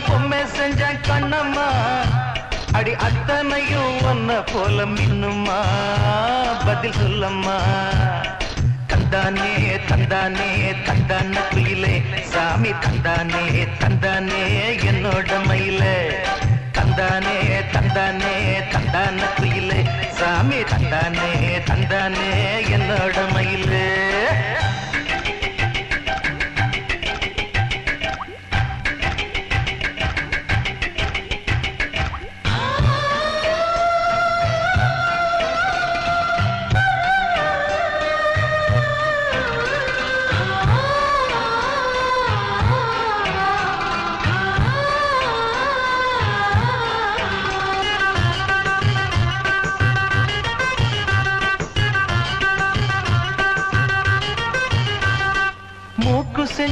பொம்மை செஞ்ச கண்ணம்மா. அடி அத்தனையும் ஒன்ன போல மின்னுமா பதில் சொல்லம்மா. தந்தானே தந்தானே தந்தான குயிலே. சாமி தந்தானே தந்தானே என்னோட மயில. தந்தானே தந்தானே தந்தான குயிலே. சாமி தந்தானே தந்தானே என்னோட மயிலே.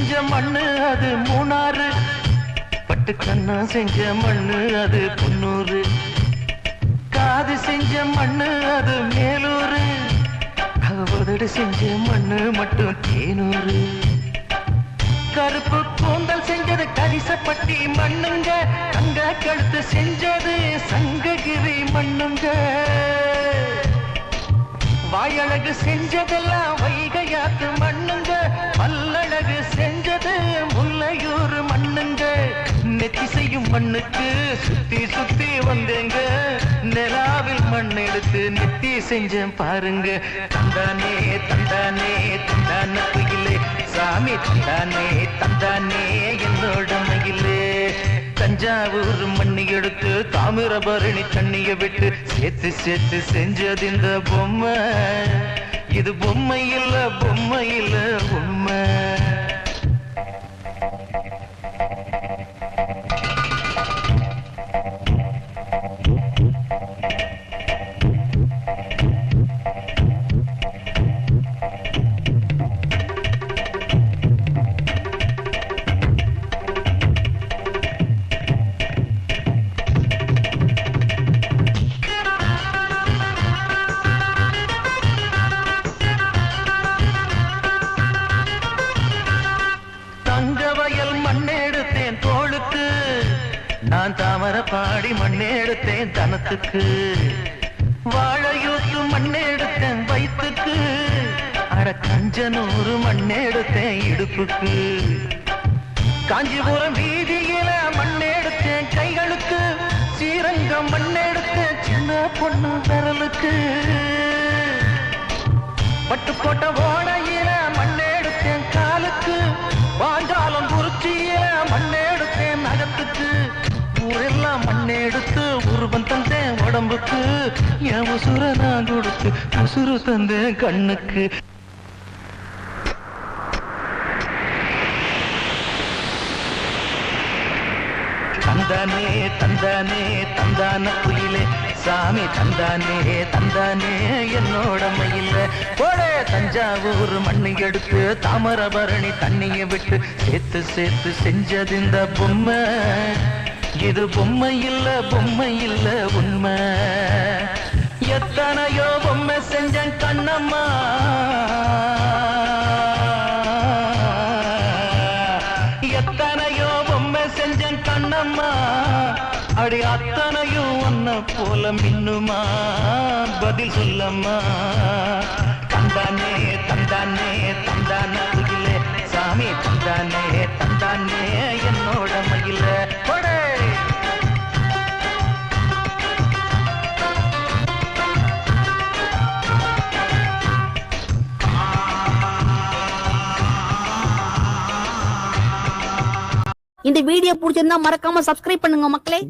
செஞ்ச மண்ணு அது மூணாறு. பட்டு கண்ணா செஞ்ச மண்ணு அது பொன்னூறு காது செஞ்ச மண்ணு அது மேலூரு உதடு செஞ்ச மண்ணு மட்டும் தேனூரு கருப்பு கூந்தல் செஞ்சது கரிசப்பட்டி மண்ணுங்க. தங்க கழுத்து செஞ்சது சங்ககிரி மண்ணுங்க. வாயழகு செஞ்சதெல்லாம் வைகையாத்து மண்ணு மண்ணுங்க நெத்தி செய்யும் மண்ணுக்கு சுத்தி சுத்தி வந்தேங்க. நிலாவில் மண் எடுத்து நெத்தி செஞ்சேன் பாருங்க. தந்தானே தந்தானே தந்தான குயிலே. சாமி தந்தானே தந்தானே என்னோட மகிலே தஞ்சாவூர் மண்ணி எடுத்து தாமிரபரணி தண்ணிய விட்டு சேர்த்து சேர்த்து செஞ்சது இந்த பொம்மை. இது பொம்மை இல்ல பொம்மை இல்ல உண்மை மண்ணெடுத்தேன் தோளுக்கு. நான் தாமர பாடி மண்ணெடுத்தேன் தனத்துக்கு. வாழையூத்து மண்ணெடுத்தேன் வயிற்றுக்கு அட கஞ்சனூறு மண்ணெடுத்தேன் இடுப்புக்கு. காஞ்சிபுரம் வீதியில மண்ணெடுத்தேன் கைகளுக்கு. ஸ்ரீரங்கம் மண்ணெடுத்தேன் சின்ன பொண்ணு விரலுக்கு. பட்டு போட்ட ஓடையில மண்ணெடுத்தேன் நகத்துக்கு ஊரெல்லாம் மண்ணெடுத்து உருவம் தந்தேன் உடம்புக்கு. என் உசுர நான் கொடுத்து உசுறு தந்தேன் கண்ணுக்கு. தந்தானே தந்தானே தந்தான குயிலே. சாமி தந்தானே தந்தானே என்னோட மயில போலே தஞ்சாவூர் மண்ணை எடுத்து தாமரபரணி தண்ணியை விட்டு சேர்த்து சேர்த்து செஞ்சது இந்த பொம்மை. இது பொம்மை இல்ல பொம்மை இல்ல உண்மை. எத்தனையோ பொம்மை செஞ்சன் கண்ணம்மா. அத்தனையும் போல மின்னுமா? பதில் சொல்லம்மா. தந்தானே தந்தானே தந்தான குயிலே சாமி தந்தானே தந்தானே என்னோட மயில. இந்த வீடியோ பிடிச்சிருந்தா மறக்காம சப்ஸ்கிரைப் பண்ணுங்க மக்களே.